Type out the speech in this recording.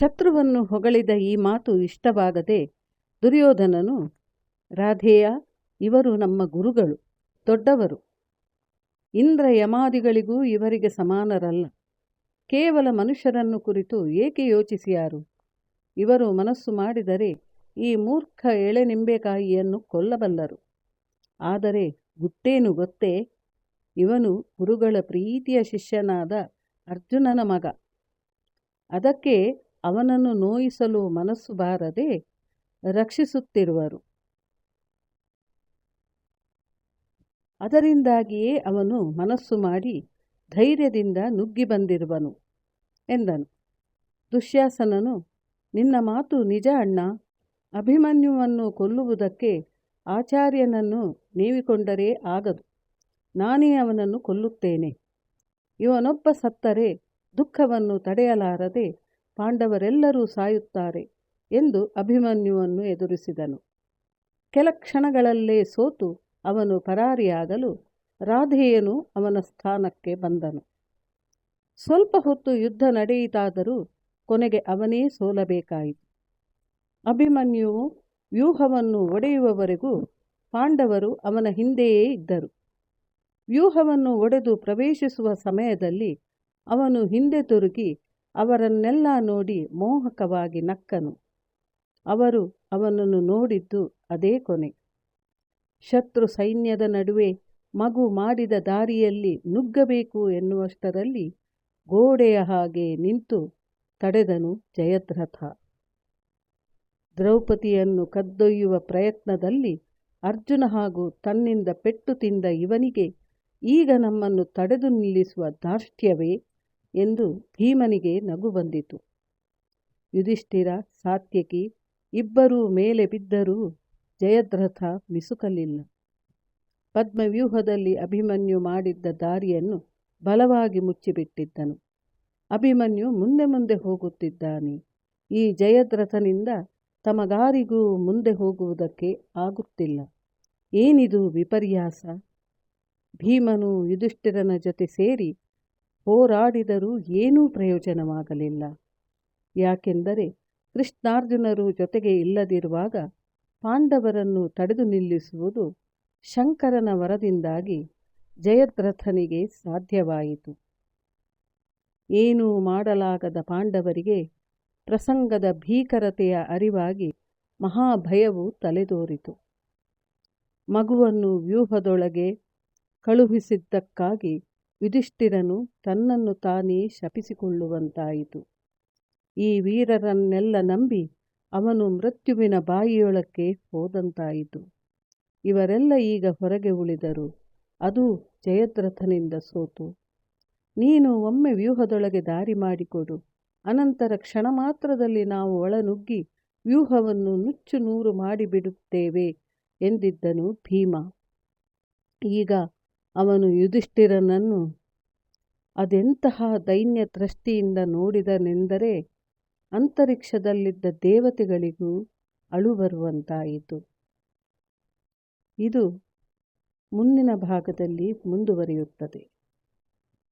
ಶತ್ರುವನ್ನು ಹೊಗಳಿದ ಈ ಮಾತು ಇಷ್ಟವಾಗದೆ ದುರ್ಯೋಧನನು, ರಾಧೇಯ, ಇವರು ನಮ್ಮ ಗುರುಗಳು, ದೊಡ್ಡವರು. ಇಂದ್ರ ಯಮಾದಿಗಳಿಗೂ ಇವರಿಗೆ ಸಮಾನರಲ್ಲ. ಕೇವಲ ಮನುಷ್ಯರನ್ನು ಕುರಿತು ಏಕೆ ಯೋಚಿಸಿಯಾರು ಇವರು ಮನಸ್ಸು ಮಾಡಿದರೆ ಈ ಮೂರ್ಖ ಎಳೆನಿಂಬೆಕಾಯಿಯನ್ನು ಕೊಲ್ಲಬಲ್ಲರು. ಆದರೆ ಗುತ್ತೇನು ಗೊತ್ತೇ? ಇವನು ಗುರುಗಳ ಪ್ರೀತಿಯ ಶಿಷ್ಯನಾದ ಅರ್ಜುನನ ಮಗ. ಅದಕ್ಕೆ ಅವನನ್ನು ನೋಯಿಸಲು ಮನಸ್ಸು ಬಾರದೆ ರಕ್ಷಿಸುತ್ತಿರುವರು. ಅದರಿಂದಾಗಿಯೇ ಅವನು ಮನಸ್ಸು ಮಾಡಿ ಧೈರ್ಯದಿಂದ ನುಗ್ಗಿ ಬಂದಿರುವನು ಎಂದನು. ದುಶ್ಯಾಸನನು, ನಿನ್ನ ಮಾತು ನಿಜ ಅಣ್ಣ. ಅಭಿಮನ್ಯುವನ್ನು ಕೊಲ್ಲುವುದಕ್ಕೆ ಆಚಾರ್ಯನನ್ನು ನೇವಿಕೊಂಡರೆ ಆಗದು. ನಾನೇ ಅವನನ್ನು ಕೊಲ್ಲುತ್ತೇನೆ. ಇವನೊಬ್ಬ ಸತ್ತರೆ ದುಃಖವನ್ನು ತಡೆಯಲಾರದೆ ಪಾಂಡವರೆಲ್ಲರೂ ಸಾಯುತ್ತಾರೆ ಎಂದು ಅಭಿಮನ್ಯುವನ್ನು ಎದುರಿಸಿದನು. ಕೆಲ ಕ್ಷಣಗಳಲ್ಲೇ ಸೋತು ಅವನು ಪರಾರಿಯಾಗಲು ರಾಧೆಯನು ಅವನ ಸ್ಥಾನಕ್ಕೆ ಬಂದನು. ಸ್ವಲ್ಪ ಹೊತ್ತು ಯುದ್ಧ ನಡೆಯಿತಾದರೂ ಕೊನೆಗೆ ಅವನೇ ಸೋಲಬೇಕಾಯಿತು. ಅಭಿಮನ್ಯುವು ವ್ಯೂಹವನ್ನು ಒಡೆಯುವವರೆಗೂ ಪಾಂಡವರು ಅವನ ಹಿಂದೆಯೇ ಇದ್ದರು. ವ್ಯೂಹವನ್ನು ಒಡೆದು ಪ್ರವೇಶಿಸುವ ಸಮಯದಲ್ಲಿ ಅವನು ಹಿಂದೆ ತಿರುಗಿ ಅವರನ್ನೆಲ್ಲ ನೋಡಿ ಮೋಹಕವಾಗಿ ನಕ್ಕನು. ಅವರು ಅವನನ್ನು ನೋಡಿದ್ದು ಅದೇ ಕೊನೆ. ಶತ್ರು ಸೈನ್ಯದ ನಡುವೆ ಮಗು ಮಾಡಿದ ದಾರಿಯಲ್ಲಿ ನುಗ್ಗಬೇಕು ಎನ್ನುವಷ್ಟರಲ್ಲಿ ಗೋಡೆಯ ಹಾಗೆ ನಿಂತು ತಡೆದನು ಜಯದ್ರಥ. ದ್ರೌಪದಿಯನ್ನು ಕದ್ದೊಯ್ಯುವ ಪ್ರಯತ್ನದಲ್ಲಿ ಅರ್ಜುನ ಹಾಗೂ ತನ್ನಿಂದ ಪೆಟ್ಟು ತಿಂದ ಇವನಿಗೆ ಈಗ ನಮ್ಮನ್ನು ತಡೆದು ನಿಲ್ಲಿಸುವ ದಾರ್ಷ್ಟ್ಯವೇ ಎಂದು ಭೀಮನಿಗೆ ನಗು ಬಂದಿತು. ಯುಧಿಷ್ಠಿರ ಸಾತ್ಯಕಿ, ಇಬ್ಬರೂ ಮೇಲೆ ಬಿದ್ದರೂ ಜಯದ್ರಥ ಮಿಸುಕಲಿಲ್ಲ. ಪದ್ಮವ್ಯೂಹದಲ್ಲಿ ಅಭಿಮನ್ಯು ಮಾಡಿದ್ದ ದಾರಿಯನ್ನು ಬಲವಾಗಿ ಮುಚ್ಚಿಬಿಟ್ಟಿದ್ದನು. ಅಭಿಮನ್ಯು ಮುಂದೆ ಮುಂದೆ ಹೋಗುತ್ತಿದ್ದಾನೆ. ಈ ಜಯದ್ರಥನಿಂದ ತಮಗಾರಿಗೂ ಮುಂದೆ ಹೋಗುವುದಕ್ಕೆ ಆಗುತ್ತಿಲ್ಲ. ಏನಿದು ವಿಪರ್ಯಾಸ? ಭೀಮನು ಯುಧಿಷ್ಠಿರನ ಜೊತೆ ಸೇರಿ ಹೋರಾಡಿದರೂ ಏನೂ ಪ್ರಯೋಜನವಾಗಲಿಲ್ಲ. ಯಾಕೆಂದರೆ ಕೃಷ್ಣಾರ್ಜುನರು ಜೊತೆಗೆ ಇಲ್ಲದಿರುವಾಗ ಪಾಂಡವರನ್ನು ತಡೆದು ನಿಲ್ಲಿಸುವುದು ಶಂಕರನ ವರದಿಂದಾಗಿ ಜಯದ್ರಥನಿಗೆ ಸಾಧ್ಯವಾಯಿತು. ಏನೂ ಮಾಡಲಾಗದ ಪಾಂಡವರಿಗೆ ಪ್ರಸಂಗದ ಭೀಕರತೆಯ ಅರಿವಾಗಿ ಮಹಾಭಯವು ತಲೆದೋರಿತು. ಮಗುವನ್ನು ವ್ಯೂಹದೊಳಗೆ ಕಳುಹಿಸಿದ್ದಕ್ಕಾಗಿ ಯುಧಿಷ್ಠಿರನು ತನ್ನನ್ನು ತಾನೇ ಶಪಿಸಿಕೊಳ್ಳುವಂತಾಯಿತು. ಈ ವೀರರನ್ನೆಲ್ಲ ನಂಬಿ ಅವನು ಮೃತ್ಯುವಿನ ಬಾಯಿಯೊಳಕ್ಕೆ ಹೋದಂತಾಯಿತು. ಇವರೆಲ್ಲ ಈಗ ಹೊರಗೆ ಉಳಿದರು. ಅದು ಜಯದ್ರಥನಿಂದ ಸೋತು. ನೀನು ಒಮ್ಮೆ ವ್ಯೂಹದೊಳಗೆ ದಾರಿ ಮಾಡಿಕೊಡು. ಅನಂತರ ಕ್ಷಣ ಮಾತ್ರದಲ್ಲಿ ನಾವು ಒಳನುಗ್ಗಿ ವ್ಯೂಹವನ್ನು ನುಚ್ಚು ನೂರು ಮಾಡಿಬಿಡುತ್ತೇವೆ ಎಂದಿದ್ದನು ಭೀಮ. ಈಗ ಅವನು ಯುಧಿಷ್ಠಿರನನ್ನು ಅದೆಂತಹ ದೈನ್ಯ ದೃಷ್ಟಿಯಿಂದ ನೋಡಿದನೆಂದರೆ ಅಂತರಿಕ್ಷದಲ್ಲಿದ್ದ ದೇವತೆಗಳಿಗೂ ಅಳು ಬರುವಂತಾಯಿತು ಇದು ಮುಂದಿನ ಭಾಗದಲ್ಲಿ ಮುಂದುವರಿಯುತ್ತದೆ.